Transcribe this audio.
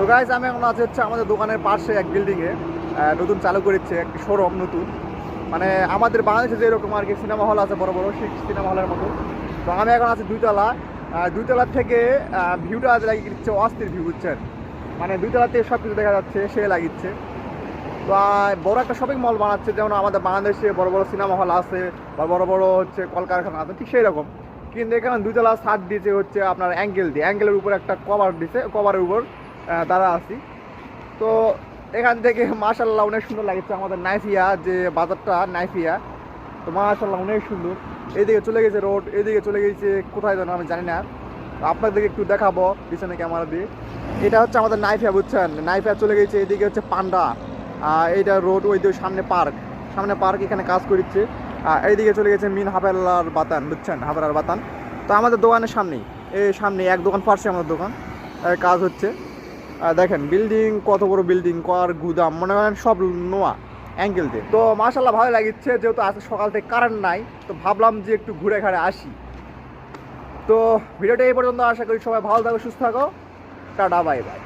তো গাইজ আমি এখন আছি হচ্ছে আমাদের দোকানের পাশে এক বিল্ডিংয়ে নতুন চালু করেছে, একটি শোরুম নতুন। মানে আমাদের বাংলাদেশে যেরকম আর কি সিনেমা হল আছে, বড় বড়, সেই সিনেমা হলের মতো। তো আমি এখন আছি দুইতলা দুইতলার থেকে ভিউটা লাগিয়ে দিচ্ছে অস্থির ভিউ বুঝছেন? মানে দুইতলা থেকে সব কিছু দেখা যাচ্ছে, সে লাগিচ্ছে তো বড় একটা শপিং মল বানাচ্ছে, যেমন আমাদের বাংলাদেশে বড় বড় সিনেমা হল আছে, বা বড় বড় হচ্ছে কলকারখানা আছে, ঠিক সেই রকম। কিন্তু এখানে দুইতলা ছাদ দিয়েছে হচ্ছে আপনার অ্যাঙ্গেল দিয়ে। অ্যাঙ্গেলের উপর একটা কভার দিছে কভারের উপর। দাঁড়া আছি। তো এখান থেকে মাশাল্লাহ অনেক সুন্দর লাগছে আমাদের নাইফিয়া, যে বাজারটা নাইফিয়া। তো মাশাল্লাহ অনেক সুন্দর। এইদিকে চলে গেছে রোড এইদিকে চলে গেছে কোথায় যেন আমি জানি না। আপনাদেরকে একটু দেখাবো পিছনে ক্যামেরা দিয়ে। এটা হচ্ছে আমাদের নাইফিয়া, বুঝছেন? নাইফিয়া চলে গেছে, এদিকে হচ্ছে পান্ডা। আর এইটা রোড, ওই দিকে সামনে পার্ক। সামনে পার্ক এখানে কাজ করছে আর এইদিকে চলে গেছে মিন হাবেলার বাতান, বুঝছেন? হাবেলার বাতান। তো আমাদের দোকানের সামনেই, এই সামনে এক দোকান পাশে আমাদের দোকান। কাজ হচ্ছে। দেখেন বিল্ডিং কত বড় বিল্ডিং কর, গুদাম, মনে করেন সব নোয়া অ্যাঙ্গেল দিয়ে। তো মাসাল্লাহ ভালো লাগিচ্ছে, যেহেতু আজকে সকাল থেকে কারেন্ট নাই, তো ভাবলাম যে একটু ঘুরে ঘাড়ে আসি। তো ভিডিওটা এই পর্যন্ত, আশা করি সবাই ভালো থাকো, সুস্থ থাকো, টাটা বাই বাই